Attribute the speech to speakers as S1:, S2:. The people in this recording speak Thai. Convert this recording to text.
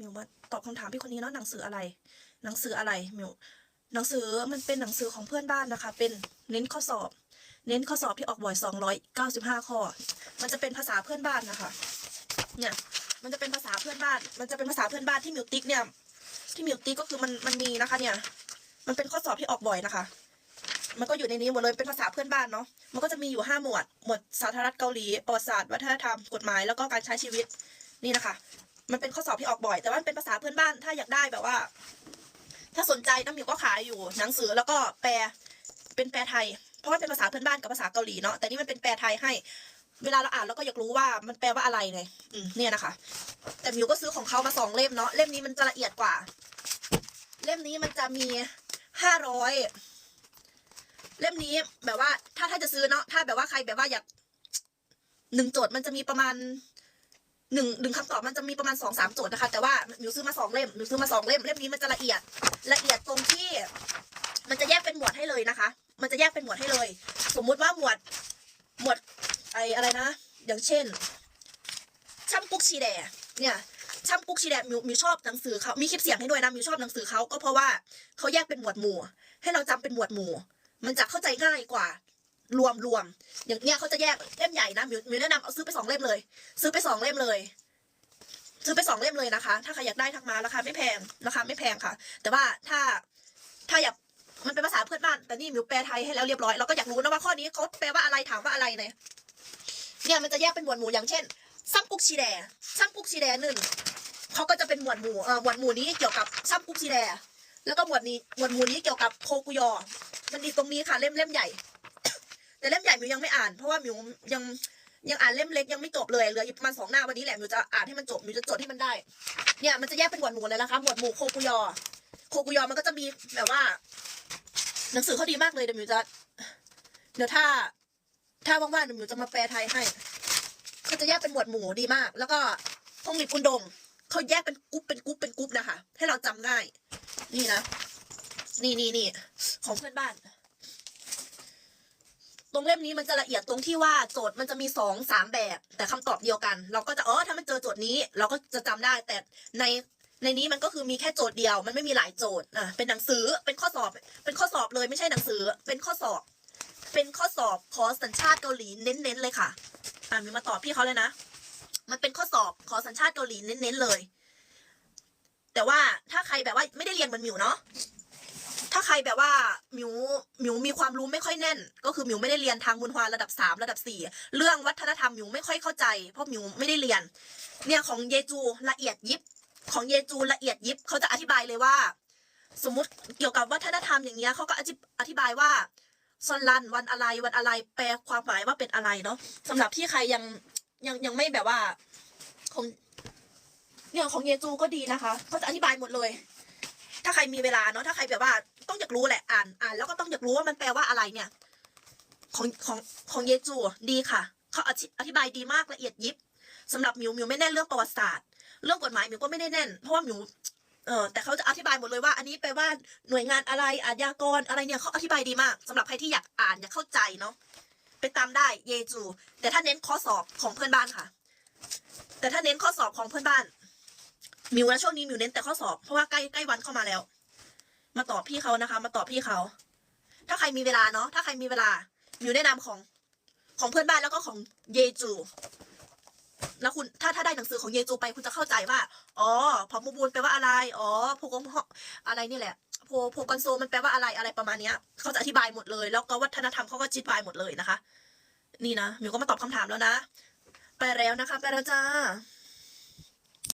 S1: มิวมาตอบคำถามพี่คนนี้เนาะหนังสืออะไร หนังสืออะไรมิวหนังสือมันเป็นหนังสือของเพื่อนบ้านนะคะ เป็นเน้นข้อสอบ เน้นข้อสอบที่ออกบ่อย 295 ข้อ มันจะเป็นภาษาเพื่อนบ้านนะคะ เนี่ย มันจะเป็นภาษาเพื่อนบ้าน มันจะเป็นภาษาเพื่อนบ้านที่มิวติกเนี่ย ที่มิวติกก็คือมันมันมีนะคะ เนี่ย มันเป็นข้อสอบที่ออกบ่อยนะคะ มันก็อยู่ในนี้หมดเลย เป็นภาษาเพื่อนบ้านเนาะ มันก็จะมีอยู่ห้าหมวด หมวดสาธารณรัฐเกาหลี ประวัติศาสตร์ วัฒนธรรม กฎหมาย แล้วก็การใช้ชีวิต นี่นะคะ มันเป็นข้อสอบที่ออกบ่อย แต่ว่าเป็นภาษาเพื่อนบ้านถ้าอยากได้แบบว่า ถ้าสนใจน้ำมิวก็ขายอยู่หนังสือแล้วก็แปลเป็นแปลไทย เพราะว่าเป็นภาษาเพื่อนบ้านกับภาษาเกาหลีเนาะแต่นี่มันเป็นแปลไทยให้ เวลาเราอ่านแล้วก็อยากรู้ว่ามันแปลว่าอะไรไงอืมเนี่ยนะคะ แต่มิวก็ซื้อของเขามาสองเล่มเนาะเล่มนี้มันจะละเอียดกว่า เล่มนี้มันจะมีห้าร้อยเล่มนี้แบบว่าถ้าถ้าจะซื้อเนาะถ้าแบบว่าใครแบบว่าอยากหนึ่งโจทย์มันจะมีประมาณ หนึ่งหนึ่งคำตอบมันจะมีประมาณสองสามโจทย์นะคะ แต่ว่าหนูซื้อมาสองเล่มหนูซื้อมาสองเล่มเล่มนี้มันจะละเอียดละเอียดตรงที่ มันจะแยกเป็นหมวดให้เลยนะคะ มันจะแยกเป็นหมวดให้เลย สมมุติว่าหมวดหมวดไออะไรนะ อย่างเช่นช่ำกุ๊กชีแดเนี่ยช่ำกุ๊กชีแดมิวมิวชอบหนังสือเขามีคลิปเสียงให้ด้วยนะมิวชอบหนังสือเขาก็เพราะว่าเขาแยกเป็นหมวดหมู่ ให้เราจำเป็นหมวดหมู่ มันจะเข้าใจง่ายกว่า รวมรวมอย่างเนี้ยเขาจะแยกเล่มใหญ่นะมิวมิวแนะนำเอาซื้อไปสองเล่มเลย ซื้อไปสองเล่มเลย ซื้อไปสองเล่มเลยนะคะ ถ้าใครอยากได้ทักมาราคาไม่แพงราคาไม่แพงค่ะ แต่ว่าถ้าถ้าอยากมันเป็นภาษาเพื่อนบ้านแต่นี่มิวแปลไทยให้แล้วเรียบร้อยเราก็อยากรู้นะว่าข้อนี้เขาแปลว่าอะไรถามว่าอะไรเนี่ยเนี่ยมันจะแยกเป็นหมวดหมู่อย่างเช่นซัมกุกชีแดซัมกุกชีแดหนึ่งเขาก็จะเป็นหมวดหมู่เอ่อหมวดหมู่นี้เกี่ยวกับซัมกุกชีแดแล้วก็หมวดนี้หมวดหมู่นี้เกี่ยวกับโคกุยอ มันดีตรงนี้ค่ะเล่มเล่มใหญ่ แต่เล่มใหญ่มิวยังไม่อ่าน เพราะว่ามิวยังยังอ่านเล่มเล็กยังไม่จบเลยเหลืออีกประมาณสองหน้าวันนี้แหละมิวจะอ่านให้มันจบมิวจะจดให้มันได้ เนี่ยมันจะแยกเป็นหมวดหมู่เลยนะคะหมวดหมู่โคกุยอ โคกุยอมันก็จะมีแบบว่า หนังสือเขาดีมากเลยเดี๋ยวมิวจะเดี๋ยวถ้า ถ้าว่างๆเดี๋ยวมิวจะมาแปลไทยให้เขาจะแยกเป็นหมวดหมู่ดีมาก แล้วก็พงหลิบอุนดงเขาแยกเป็นกรุ๊ปเป็นกรุ๊ปเป็นกรุ๊ปนะคะให้เราจำง่าย นี่นะนี่นี่นี่ของเพื่อนบ้าน ตรงเล่มนี้มันจะละเอียดตรงที่ว่าโจทย์มันจะมีสองสามแบบ แต่คำตอบเดียวกัน เราก็จะอ๋อถ้ามันเจอโจทย์นี้ เราก็จะจำได้แต่ในในนี้มันก็คือมีแค่โจทย์เดียว มันไม่มีหลายโจทย์อะเป็นหนังสือเป็นข้อสอบเป็นข้อสอบเลยไม่ใช่หนังสือ เป็นข้อสอบ เป็นข้อสอบขอสัญชาติเกาหลีเน้นๆเลยค่ะอะมีมาตอบพี่เขาเลยนะมันเป็นข้อสอบขอสัญชาติเกาหลีเน้นๆเลย แต่ว่าถ้าใครแบบว่าไม่ได้เรียนเหมือนมิวเนาะ ใครแบบว่าหมิวหมิวมีความรู้ไม่ค่อยแน่น ก็คือหมิวไม่ได้เรียนทางบุญฮวาระดับสามระดับสี่เรื่องวัฒนธรรมหมิวไม่ค่อยเข้าใจ เพราะหมิวไม่ได้เรียน เนี่ยของเยจูละเอียดยิบ ของเยจูละเอียดยิบเขาจะอธิบายเลยว่า สมมุติเกี่ยวกับวัฒนธรรมอย่างเงี้ยเขาก็อธิอธิบายว่าซอนรันวันอะไรวันอะไร แปลความหมายว่าเป็นอะไรเนาะสำหรับที่ใครยังยังยังไม่แบบว่าของเนี่ยของเยจูก็ดีนะคะเขาจะอธิบายหมดเลย ถ้าใครมีเวลาเนาะถ้าใครแบบว่า อยากรู้แหละอ่านอ่านแล้วก็ต้องอยากรู้ว่ามันแปลว่าอะไรเนี่ย ของของของเยจูดีค่ะเขาอธิอธิบายดีมากละเอียดยิบสำหรับมิวมิวไม่แน่เรื่องประวัติศาสตร์ เรื่องกฎหมายมิวก็ไม่ได้แน่น เพราะว่ามิวเออแต่เขาจะอธิบายหมดเลยว่า อันนี้แปลว่าหน่วยงานอะไรอาญากรอะไรเนี่ยเขาอธิบายดีมากสำหรับใครที่อยากอ่านอยากเข้าใจเนาะไปตามได้เยจู แต่ถ้าเน้นข้อสอบของเพื่อนบ้านค่ะ แต่ถ้าเน้นข้อสอบของเพื่อนบ้านมิวนะช่วงนี้มิวเน้นแต่ข้อสอบเพราะว่าใกล้ใกล้วันเข้ามาแล้ว มาตอบพี่เขานะคะ มาตอบพี่เขา ถ้าใครมีเวลาเนาะ ถ้าใครมีเวลามิวแนะนำของของเพื่อนบ้านแล้วก็ของเยจูแล้วคุณถ้าถ้าได้หนังสือของเยจูไปคุณจะเข้าใจว่า อ๋อพอมูบูลแปลว่าอะไร อ๋อโพกงอะไรนี่แหละ โพโพกอนโซมันแปลว่าอะไรอะไรประมาณเนี้ย เขาจะอธิบายหมดเลย แล้วก็วัฒนธรรมเขาก็อธิบายหมดเลยนะคะ นี่นะมิวก็มาตอบคำถามแล้วนะ ไปแล้วนะคะ ไปแล้วจ้า